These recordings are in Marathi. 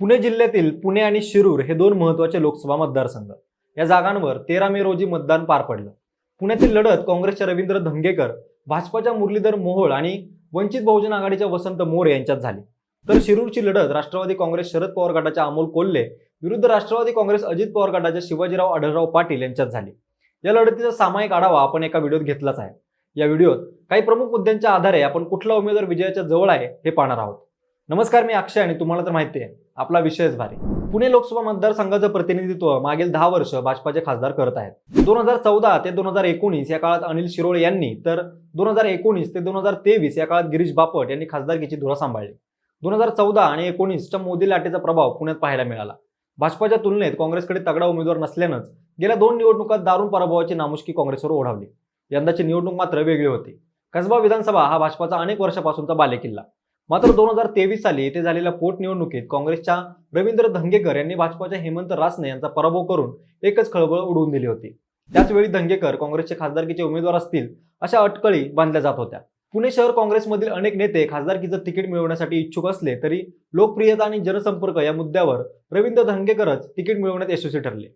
पुणे जिल्ह्यातील पुणे आणि शिरूर हे दोन महत्त्वाचे लोकसभा मतदारसंघ. या जागांवर तेरा मे रोजी मतदान पार पडलं. पुण्यातील लढत काँग्रेसच्या रवींद्र धंगेकर भाजपाच्या मुरलीधर मोहोळ आणि वंचित बहुजन आघाडीच्या वसंत मोरे यांच्यात झाली. तर शिरूरची लढत राष्ट्रवादी काँग्रेस शरद पवार गटाच्या अमोल कोल्हे विरुद्ध राष्ट्रवादी काँग्रेस अजित पवार गटाच्या शिवाजीराव आढळराव पाटील यांच्यात झाली. या लढतीचा सामायिक आढावा आपण एका व्हिडिओत घेतलाच आहे. या व्हिडिओत काही प्रमुख मुद्द्यांच्या आधारे आपण कुठला उमेदवार विजयाच्या जवळ आहे हे पाहणार आहोत. नमस्कार मी अक्षय आणि तुम्हाला तर माहिती आहे. आपला विषयच भारी. पुणे लोकसभा मतदारसंघाचं प्रतिनिधित्व मागील दहा वर्ष भाजपाचे खासदार करत आहेत. दोन हजार चौदा ते दोन हजार एकोणीस या काळात अनिल शिरोळे यांनी तर दोन हजार एकोणीस ते दोन हजार तेवीस या काळात गिरीश बापट यांनी खासदारकीची धुरा सांभाळली. दोन हजार चौदा आणि एकोणीसच्या मोदी लाटेचा प्रभाव पुण्यात पाहायला मिळाला. भाजपाच्या तुलनेत काँग्रेसकडे तगडा उमेदवार नसल्यानंच गेल्या दोन निवडणुकात दारुण पराभवाची नामुष्की काँग्रेसवर ओढावली. यंदाची निवडणूक मात्र वेगळी होती. कसबा विधानसभा हा भाजपाचा अनेक वर्षापासूनचा बालेकिल्ला. मात्र दोन हजार तेवीस साली येथे झालेल्या पोटनिवडणुकीत काँग्रेसच्या रवींद्र धंगेकर यांनी भाजपाच्या हेमंत रासने यांचा पराभव करून एकच खळबळ उडवून दिली होती. त्याचवेळी धंगेकर काँग्रेसचे खासदारकीचे उमेदवार असतील अशा अटकळी बांधल्या जात होत्या. पुणे शहर काँग्रेसमधील अनेक नेते खासदारकीचं तिकीट मिळवण्यासाठी इच्छुक असले तरी लोकप्रियता आणि जनसंपर्क या मुद्द्यावर रवींद्र धंगेकरच तिकीट मिळवण्यात यशस्वी ठरले.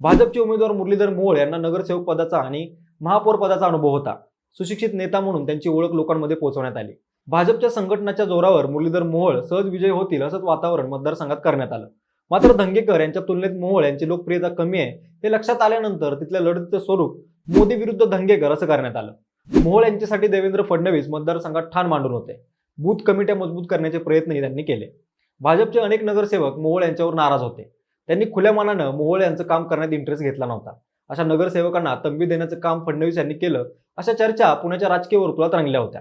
भाजपचे उमेदवार मुरलीधर मोहोळ यांना नगरसेवक पदाचा आणि महापौर पदाचा अनुभव होता. सुशिक्षित नेता म्हणून त्यांची ओळख लोकांमध्ये पोहोचवण्यात आली. भाजपच्या संघटनाच्या जोरावर मुरलीधर मोहोळ सहज विजय होतील असंच वातावरण मतदारसंघात करण्यात आलं. मात्र धंगेकर यांच्या तुलनेत मोहोळ यांची लोकप्रियता कमी आहे हे लक्षात आल्यानंतर तिथल्या लढतीचं स्वरूप मोदी विरुद्ध धंगेकर असं करण्यात आलं. मोहोळ यांच्यासाठी देवेंद्र फडणवीस मतदारसंघात ठाण मांडून होते. बूथ कमिट्या मजबूत करण्याचे प्रयत्नही त्यांनी केले. भाजपचे अनेक नगरसेवक मोहोळ यांच्यावर नाराज होते. त्यांनी खुल्या मनानं मोहोळ यांचं काम करण्यात इंटरेस्ट घेतला नव्हता. अशा नगरसेवकांना तंबी देण्याचं काम फडणवीस यांनी केलं अशा चर्चा पुण्याच्या राजकीय वर्तुळात रंगल्या होत्या.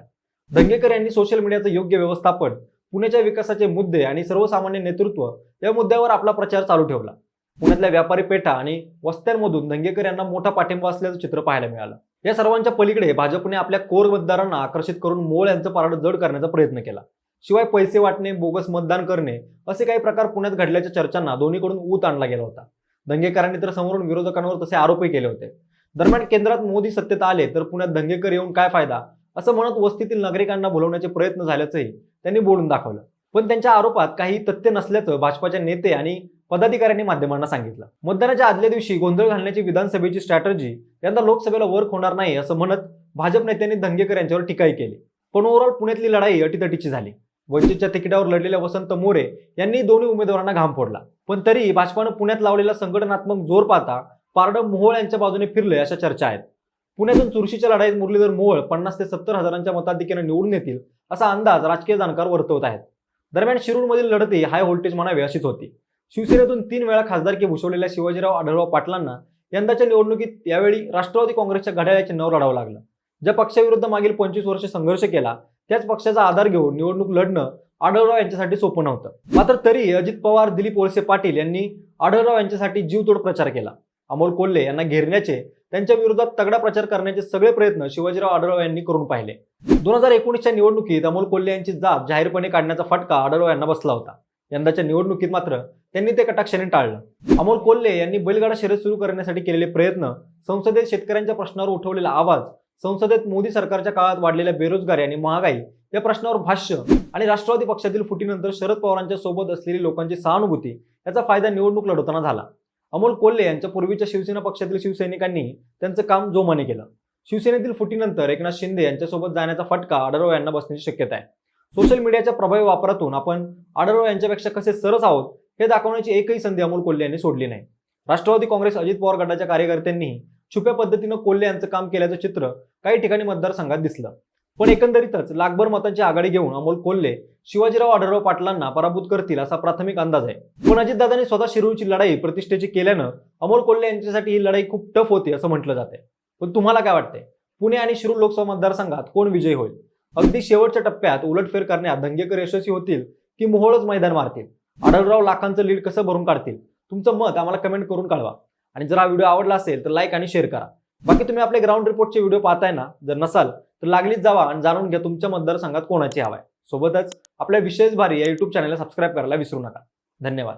दंगेकर यांनी सोशल मीडियाचं योग्य व्यवस्थापन पुण्याच्या विकासाचे मुद्दे आणि सर्वसामान्य नेतृत्व या मुद्द्यावर आपला प्रचार चालू ठेवला. पुण्यातल्या व्यापारी पेठा आणि वस्त्यांमधून दंगेकर यांना मोठा पाठिंबा असल्याचं चित्र पाहायला मिळालं. या सर्वांच्या पलीकडे भाजपने आपल्या कोर मतदारांना आकर्षित करून मोळ यांचं पारडं जड करण्याचा प्रयत्न केला. शिवाय पैसे वाटणे बोगस मतदान करणे असे काही प्रकार पुण्यात घडल्याच्या चर्चांना दोन्हीकडून ऊत आणला गेला होता. दंगेकरांनी तर समोरून विरोधकांवर तसे आरोपही केले होते. दरम्यान केंद्रात मोदी सत्तेत आले तर पुण्यात दंगेकर येऊन काय फायदा? असं म्हणत वस्तीतील नागरिकांना बोलवण्याचे प्रयत्न झाल्याचंही त्यांनी बोलून दाखवलं. पण त्यांच्या आरोपात काही तथ्य नसल्याचं भाजपाच्या नेते आणि पदाधिकाऱ्यांनी माध्यमांना सांगितलं. मतदानाच्या आदल्या दिवशी गोंधळ घालण्याची विधानसभेची स्ट्रॅटर्जी यंदा लोकसभेला वर्क होणार नाही असं म्हणत भाजप नेत्यांनी धंगेकर यांच्यावर टीकाही केली. पण ओव्हरऑल पुण्यातली लढाई अटीतटीची झाली. वंचितच्या तिकिटावर लढलेल्या वसंत मोरे यांनी दोन्ही उमेदवारांना घाम फोडला. पण तरी भाजपानं पुण्यात लावलेला संघटनात्मक जोर पाहता पारडं मोहोळ यांच्या बाजूने फिरले अशा चर्चा आहेत. पुण्यातून चुरशीच्या लढाईत मुरलीधर मोहोळ पन्नास ते सत्तर हजारांच्या मताधिक्याने निवडून येतील असा अंदाज राजकीय जाणकार वर्तवत आहेत. दरम्यान शिरूरमधील लढती हाय व्होल्टेज म्हणावी अशीच होती. शिवसेनेतून तीन वेळा खासदारकी भूषवलेल्या शिवाजीराव आढळराव पाटलांना यंदाच्या निवडणुकीत यावेळी राष्ट्रवादी काँग्रेसच्या घड्याळ्याचे नाव लढावं लागलं. ज्या पक्षाविरुद्ध मागील पंचवीस वर्ष संघर्ष केला त्याच पक्षाचा आधार घेऊन निवडणूक लढणं आढळराव यांच्यासाठी सोपं नव्हतं. मात्र तरी अजित पवार दिलीप वळसे पाटील यांनी आढळराव यांच्यासाठी जीवतोड प्रचार केला. अमोल कोल्हे यांना घेरण्याचे त्यांच्या विरोधात तगडा प्रचार करण्याचे सगळे प्रयत्न शिवाजीराव आढळराव यांनी करून पाहिले. दोन हजार एकोणीसच्या निवडणुकीत अमोल कोल्हे यांची जात जाहीरपणे काढण्याचा फटका आढळराव यांना बसला होता. यंदाच्या निवडणुकीत मात्र त्यांनी ते कटाक्षाने टाळलं. अमोल कोल्हे यांनी बैलगाडा शर्यत सुरू करण्यासाठी केलेले प्रयत्न संसदेत शेतकऱ्यांच्या प्रश्नावर उठवलेला आवाज संसदेत मोदी सरकारच्या काळात वाढलेल्या बेरोजगारी आणि महागाई या प्रश्नावर भाष्य आणि राष्ट्रवादी पक्षातील फुटीनंतर शरद पवारांच्या सोबत असलेली लोकांची सहानुभूती याचा फायदा निवडणूक लढवताना झाला. अमोल कोल्हे यांच्या पूर्वीच्या शिवसेना पक्षातील शिवसैनिकांनी त्यांचं काम जोमाने केलं. शिवसेनेतील फुटीनंतर एकनाथ शिंदे यांच्यासोबत जाण्याचा फटका आढळराव यांना बसण्याची शक्यता आहे. सोशल मीडियाच्या प्रभावी वापरातून आपण आढळराव यांच्यापेक्षा कसे सरस आहोत हे दाखवण्याची एकही संधी अमोल कोल्हे यांनी सोडली नाही. राष्ट्रवादी काँग्रेस अजित पवार गटाच्या कार्यकर्त्यांनी छुप्या पद्धतीनं कोल्हे यांचं काम केल्याचं चित्र काही ठिकाणी मतदारसंघात दिसलं. पण एकंदरीतच लाखभर मतांची आघाडी घेऊन अमोल कोल्हे शिवाजीराव आढळराव पाटलांना पराभूत करतील असा प्राथमिक अंदाज आहे. पण अजितदादांनी स्वतः शिरूरची लढाई प्रतिष्ठेची केल्यानं अमोल कोल्हे यांच्यासाठी ही लढाई खूप टफ होती असं म्हटलं जाते पण तुम्हाला काय वाटतंय? पुणे आणि शिरूर लोकसभा मतदारसंघात कोण विजयी होईल? अगदी शेवटच्या टप्प्यात उलटफेर करण्यात धंगेकर यशस्वी होतील की मोहोळच मैदान मारतील? आढळराव लाखांचं लीड कसं भरून काढतील? तुमचं मत आम्हाला कमेंट करून कळवा. आणि जर हा व्हिडिओ आवडला असेल तर लाईक आणि शेअर करा. बाकी तुम्ही आपले ग्राउंड रिपोर्टचे व्हिडिओ पाहताय ना जर नसाल तर लागलीच जावा आणि जाणून घ्या तुमच्या मतदारसंघात कोणाची हवा आहे. सोबतच आपल्या विशेष भारी या युट्यूब चॅनलला सबस्क्राईब करायला विसरू नका. धन्यवाद.